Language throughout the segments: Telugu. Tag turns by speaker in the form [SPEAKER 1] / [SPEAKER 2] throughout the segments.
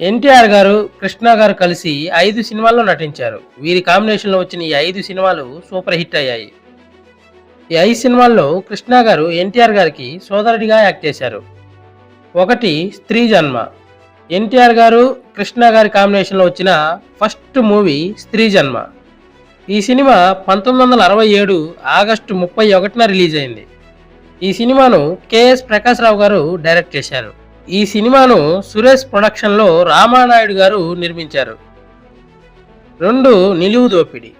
[SPEAKER 1] ఎన్టీఆర్ గారు కృష్ణ గారు కలిసి ఐదు సినిమాల్లో నటించారు. వీరి కాంబినేషన్లో వచ్చిన ఈ ఐదు సినిమాలు సూపర్ హిట్ అయ్యాయి. ఈ ఐదు సినిమాల్లో కృష్ణ గారు ఎన్టీఆర్ గారికి సోదరుడిగా యాక్ట్ చేశారు. ఒకటి స్త్రీ జన్మ. ఎన్టీఆర్ గారు కృష్ణ గారి కాంబినేషన్లో వచ్చిన ఫస్ట్ మూవీ స్త్రీ జన్మ. ఈ సినిమా పంతొమ్మిది వందల అరవై ఏడు ఆగస్టు ముప్పై ఒకటిన రిలీజ్ అయింది. ఈ సినిమాను కెఎస్ ప్రకాశ్రావు గారు డైరెక్ట్ చేశారు. ఈ సినిమాను సురేష్ ప్రొడక్షన్లో రామానాయుడు గారు నిర్మించారు. రెండు నిలువు దోపిడి.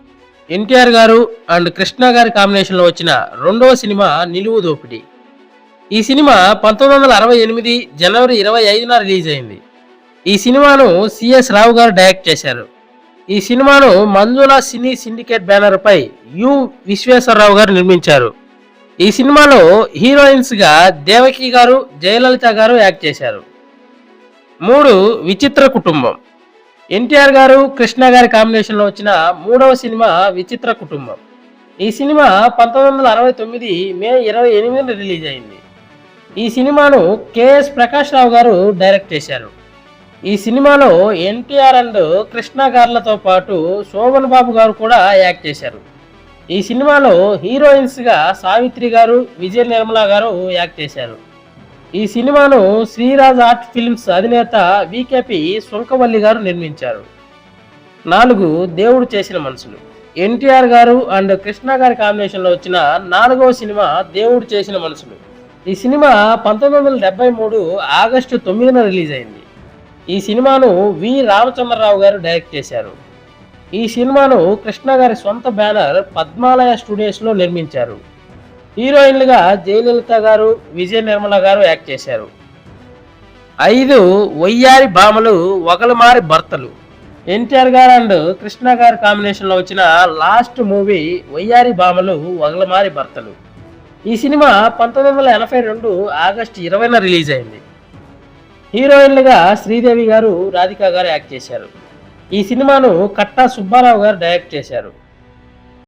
[SPEAKER 1] ఎన్టీఆర్ గారు అండ్ కృష్ణ గారి కాంబినేషన్లో వచ్చిన రెండవ సినిమా నిలువు దోపిడి. ఈ సినిమా పంతొమ్మిది వందల అరవై ఎనిమిది జనవరి ఇరవై ఐదున రిలీజ్ అయింది. ఈ సినిమాను సిఎస్ రావు గారు డైరెక్ట్ చేశారు. ఈ సినిమాను మంజుల సినీ సిండికేట్ బ్యానర్పై యు. విశ్వేశ్వరరావు గారు నిర్మించారు. ఈ సినిమాలో హీరోయిన్స్గా దేవకి గారు జయలలిత గారు యాక్ట్ చేశారు. మూడు విచిత్ర కుటుంబం. ఎన్టీఆర్ గారు కృష్ణ గారి కాంబినేషన్లో వచ్చిన మూడవ సినిమా విచిత్ర కుటుంబం. ఈ సినిమా పంతొమ్మిది వందల అరవై తొమ్మిది మే ఇరవై ఎనిమిదిన రిలీజ్ అయింది. ఈ సినిమాను కెఎస్ ప్రకాష్ రావు గారు డైరెక్ట్ చేశారు. ఈ సినిమాలో ఎన్టీఆర్ అండ్ కృష్ణ గారులతో పాటు శోభన్ బాబు గారు కూడా యాక్ట్ చేశారు. ఈ సినిమాలో హీరోయిన్స్గా సావిత్రి గారు విజయ నిర్మల గారు యాక్ట్ చేశారు. ఈ సినిమాను శ్రీరాజ్ ఆర్ట్ ఫిల్మ్స్ అధినేత వికేపి సుంకవల్లి గారు నిర్మించారు. నాలుగు దేవుడు చేసిన మనుషులు. ఎన్టీఆర్ గారు అండ్ కృష్ణ గారి కాంబినేషన్లో వచ్చిన నాలుగవ సినిమా దేవుడు చేసిన మనుషులు. ఈ సినిమా పంతొమ్మిది వందల డెబ్బై మూడు ఆగస్టు తొమ్మిదిన రిలీజ్ అయింది. ఈ సినిమాను వి రామచంద్రరావు గారు డైరెక్ట్ చేశారు. ఈ సినిమాను కృష్ణ గారి సొంత బ్యానర్ పద్మాలయ స్టూడియోస్లో నిర్మించారు. హీరోయిన్లుగా జయలలిత గారు విజయ నిర్మల గారు యాక్ట్ చేశారు. ఐదు వయ్యారి భామలు ఒకలమారి భర్తలు. ఎన్టీఆర్ గారు అండ్ కృష్ణ గారి కాంబినేషన్లో వచ్చిన లాస్ట్ మూవీ వయ్యారి భామలు ఒకలమారి భర్తలు. ఈ సినిమా పంతొమ్మిది వందల ఎనభై రెండు ఆగస్టు ఇరవైన రిలీజ్ అయింది. హీరోయిన్లుగా శ్రీదేవి గారు రాధిక గారు యాక్ట్ చేశారు. ఈ సినిమాను కట్టా సుబ్బారావు గారు డైరెక్ట్ చేశారు.